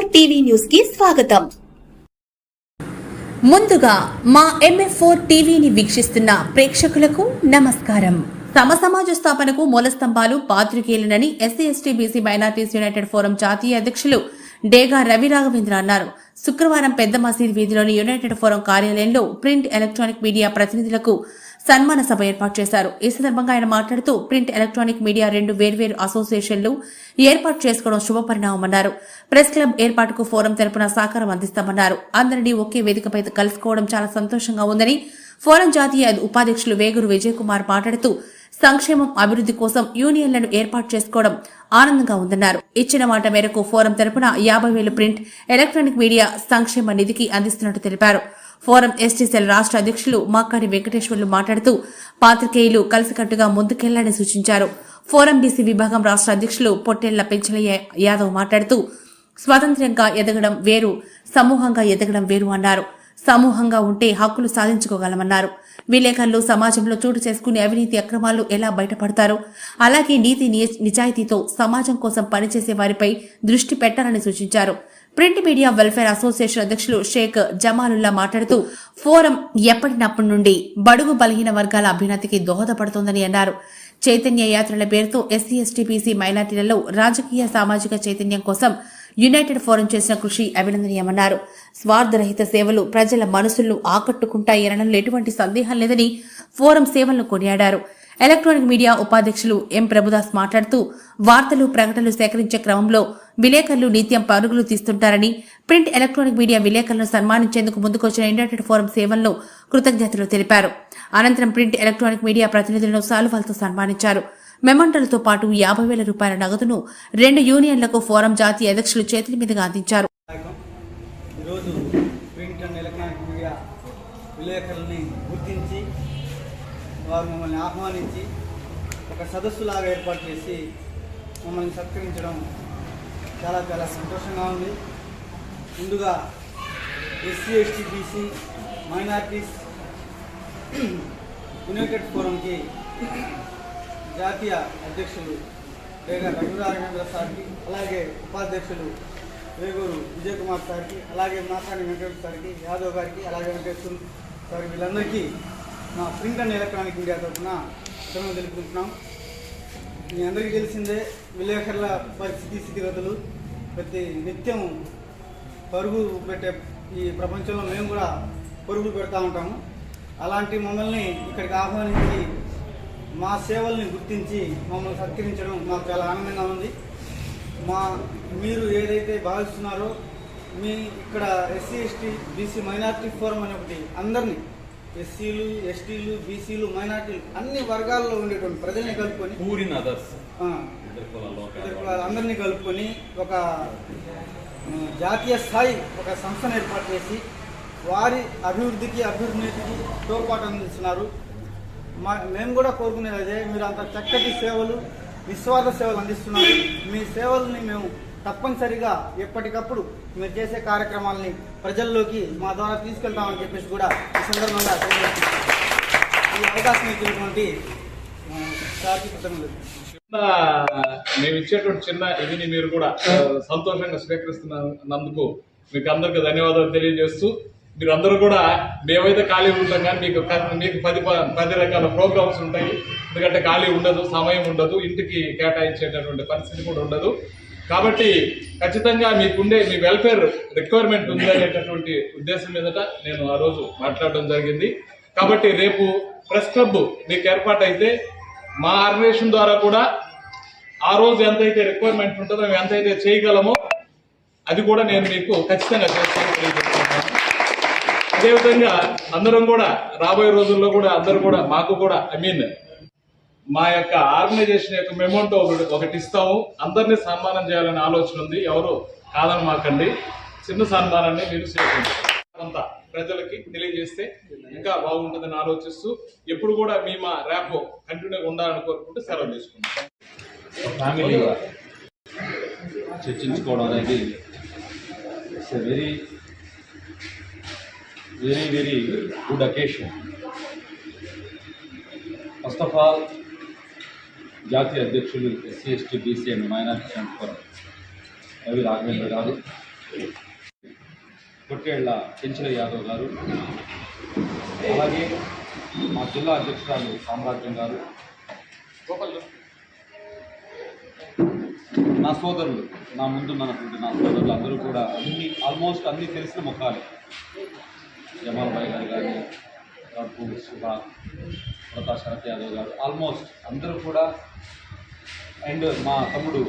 న్యూస్కి స్వాగతం. ముందుగా మా ఎంఎఫ్ ఫోర్ టీవీని వీక్షిస్తున్న ప్రేక్షకులకు నమస్కారం. తమ సమాజ స్థాపనకు మూల స్తంభాలు పాత్రికేయులనని SC ST BC minorities United Forum జాతీయ అధ్యక్షులు డేగా రవి రాఘవేంద్ర అన్నారు. శుక్రవారం పెద్ద మసీద్ వీధిలోని యునైటెడ్ ఫోరం కార్యాలయంలో ప్రింట్ ఎలక్ట్రానిక్ మీడియా ప్రతినిధులకు సన్మాన సభ ఏర్పాటు చేశారు. ఈ సందర్భంగా ఆయన మాట్లాడుతూ ప్రింట్ ఎలక్ట్రానిక్ మీడియా రెండు వేర్వేరు అసోసియేషన్లు ఏర్పాటు చేసుకోవడం శుభపరిణామన్నారు ప్రెస్ క్లబ్ ఏర్పాటుకు ఫోరం తరపున సహకారం అందిస్తామన్నారు. అందరినీ ఒకే వేదికపై కలుసుకోవడం చాలా సంతోషంగా ఉందని ఫోరం జాతీయ ఉపాధ్యక్షులు వేగురు విజయ్ కుమార్ మాట్లాడుతూ సంక్షేమం అభివృద్ధి కోసం యూనియన్లను ఏర్పాటు చేసుకోవడం ఆనందంగా ఉందన్నారు. ఇచ్చిన మాట మేరకు ఫోరం తరపున యాభై వేలు ప్రింట్ ఎలక్ట్రానిక్ మీడియా సంక్షేమ నిధికి అందిస్తున్నట్టు తెలిపారు. ఫోరం ఎస్టీసెల్ రాష్ట్ర అధ్యక్షులు మాకాడి వెంకటేశ్వర్లు మాట్లాడుతూ పాత్రికేయులు కలిసికట్టుగా ముందుకెళ్ళాలని సూచించారు. ఫోరం బీసీ విభాగం రాష్ట్ర అధ్యక్షులు పొట్టెళ్ళ పెంచలయ్య యాదవ్ మాట్లాడుతూ స్వతంత్రంగా ఎదగడం వేరు సమూహంగా ఎదగడం వేరు అన్నారు. సమూహంగా ఉంటే హక్కులు సాధించుకోగలమన్నారు. విలేకరులు సమాజంలో చోటు చేసుకునే అవినీతి అక్రమాలు ఎలా బయటపడతారు అలాగే నీతి నిజాయితీతో సమాజం కోసం పనిచేసే వారిపై దృష్టి పెట్టాలని సూచించారు. ప్రింట్ మీడియా వెల్ఫేర్ అసోసియేషన్ అధ్యక్షులు షేక్ జమాలుల్లా మాట్లాడుతూ ఫోరం ఎప్పటినప్పటి నుండి బడుగు బలహీన వర్గాల అభ్యున్నతికి దోహదపడుతోందని అన్నారు. చైతన్య యాత్రల పేరుతో ఎస్సీ ఎస్టీ బీసీ మైనార్టీలలో రాజకీయ సామాజిక చైతన్యం కోసం యునైటెడ్ ఫోరం చేసిన కృషి అభినందనీయమన్నారు. స్వార్థరహిత సేవలు ప్రజల మనసులను ఆకట్టుకుంటాయనడంలో ఎటువంటి సందేహం లేదని ఫోరం సేవలను కొనియాడారు. ఎలక్ట్రానిక్ మీడియా ఉపాధ్యక్షులు ఎం. ప్రభుదాస్ మాట్లాడుతూ వార్తలు ప్రకటనలు సేకరించే క్రమంలో విలేకరులు నిత్యం పరుగులు తీస్తుంటారని ప్రింట్ ఎలక్ట్రానిక్ మీడియా విలేకరులను సన్మానించేందుకు ముందుకొచ్చిన యునైటెడ్ ఫోరం సేవలను కృతజ్ఞతలు తెలిపారు. అనంతరం ప్రింట్ ఎలక్ట్రానిక్ మీడియా ప్రతినిధులను సాలువాలతో సన్మానించారు. మెమంటలతో పాటు యాభై వేల రూపాయల నగదును రెండు యూనియన్లకు ఫోరం జాతీయ అధ్యక్షులు చేతుల మీదుగా అందించారు. నాయకం గుర్తించి వారు మమ్మల్ని ఆహ్వానించి ఒక సదస్సులాగా ఏర్పాటు చేసి మమ్మల్ని సత్కరించడం చాలా చాలా సంతోషంగా ఉంది. ముందుగా SC ST BC minorities united ఫోరంకి జాతీయ అధ్యక్షులు రేగా రఘురాఘవేంద్ర సార్కి అలాగే ఉపాధ్యక్షులు వేగూరు విజయ్ కుమార్ సార్కి అలాగే మాసాని వెంకటేశ్వర సార్కి యాదవ్ గారికి అలాగే వెంకటేశ్వర సార్ వీళ్ళందరికీ మా ప్రింట్ అండ్ ఎలక్ట్రానిక్ మీడియా తరఫున ధన్యవాదాలు తెలుపుకుంటున్నాం. మీ అందరికీ తెలిసిందే విలేకరుల పరిస్థితి స్థితిగతులు. ప్రతి నిత్యం పరుగు పెట్టే ఈ ప్రపంచంలో మేము కూడా పరుగులు పెడతా ఉంటాము. అలాంటి మమ్మల్ని ఇక్కడికి ఆహ్వానించి మా సేవల్ని గుర్తించి మమ్మల్ని సత్కరించడం మాకు చాలా ఆనందంగా ఉంది. మా మీరు ఏదైతే భావిస్తున్నారో మీ ఇక్కడ SC ST BC minority forum అనే ఒకటి అందరినీ ఎస్సీలు ఎస్టీలు బీసీలు మైనార్టీలు అన్ని వర్గాల్లో ఉండేటువంటి ప్రజల్ని కలుపుకొని అందరినీ కలుపుకొని ఒక జాతీయ స్థాయి ఒక సంస్థను ఏర్పాటు చేసి వారి అభివృద్ధికి అభ్యున్నతికి తోడ్పాటు అందిస్తున్నారు. మా మేము కూడా కోరుకునేది అదే. మీరు అంత చక్కటి సేవలు నిస్వార్థ సేవలు అందిస్తున్నారు. మీ సేవల్ని మేము తప్పనిసరిగా ఎప్పటికప్పుడు మీరు చేసే కార్యక్రమాలని ప్రజల్లోకి మా ద్వారా తీసుకెళ్తామని చెప్పేసి కూడా ఈ సందర్భంగా ఈ అవకాశం ఇచ్చినటువంటి చిన్న మేము ఇచ్చేటువంటి చిన్న ఇదిని మీరు కూడా సంతోషంగా స్వీకరిస్తున్నందుకు మీకు అందరికీ ధన్యవాదాలు తెలియజేస్తూ మీరందరూ కూడా మేమైతే ఖాళీ ఉంటాం కానీ మీకు మీకు పది ప- పది రకాల ప్రోగ్రామ్స్ ఉంటాయి. ఎందుకంటే ఖాళీ ఉండదు సమయం ఉండదు ఇంటికి కేటాయించేటటువంటి పరిస్థితి కూడా ఉండదు. కాబట్టి ఖచ్చితంగా మీకుండే మీ వెల్ఫేర్ రిక్వైర్మెంట్ ఉంది అనేటటువంటి ఉద్దేశం మీదట నేను ఆ రోజు మాట్లాడడం జరిగింది. కాబట్టి రేపు ప్రెస్ క్లబ్ మీకు ఏర్పాటైతే మా ఆర్గనైజేషన్ ద్వారా కూడా ఆ రోజు ఎంతైతే రిక్వైర్మెంట్ ఉంటుందో మేము ఎంతైతే చేయగలమో అది కూడా నేను మీకు ఖచ్చితంగా అదేవిధంగా అందరం కూడా రాబోయే రోజుల్లో కూడా అందరూ కూడా మాకు కూడా ఐ మీన్ మా యొక్క ఆర్గనైజేషన్ యొక్క మెమోంటో ఒకటి ఒకటి ఇస్తాము. అందరినీ సన్మానం చేయాలనే ఆలోచన ఉంది. ఎవరు కాదని మాకండి. చిన్న సన్మానాన్ని మీరు స్వీకరించారు కొంత ప్రజలకి తెలియజేస్తే ఇంకా బాగుంటుందని ఆలోచిస్తూ ఎప్పుడు కూడా మీ మా ర్యాప్ కంటిన్యూగా ఉండాలని కోరుకుంటూ సెలవు తీసుకుంటాం చర్చించుకోవడం అనేది it's very very very good occasion. First of all జాతీయ అధ్యక్షులు SC ST BC and minority and forum Ravi Raghavendra garu Pottella Penchala Yadav గారు అలాగే మా జిల్లా అధ్యక్షురాలు సామ్రాజ్యం గారు నా సోదరులు నా ముందు ఉన్నటువంటి నా సోదరులు అందరూ కూడా అన్ని ఆల్మోస్ట్ అన్ని తెలిసిన ముఖాలు. జమాల్ భాయ్ గారు కానీ రఘు సుధా ప్రతాప్ శరత్ యాదవ్ గారు ఆల్మోస్ట్ అందరూ కూడా అండ్ మా తమ్ముడు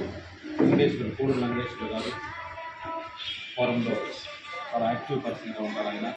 వెంకటేశ్వరు కూడు వెంకటేశ్వర గారు ఫోరంలో చాలా యాక్టివ్ పర్సన్గా ఉంటారు ఆయన.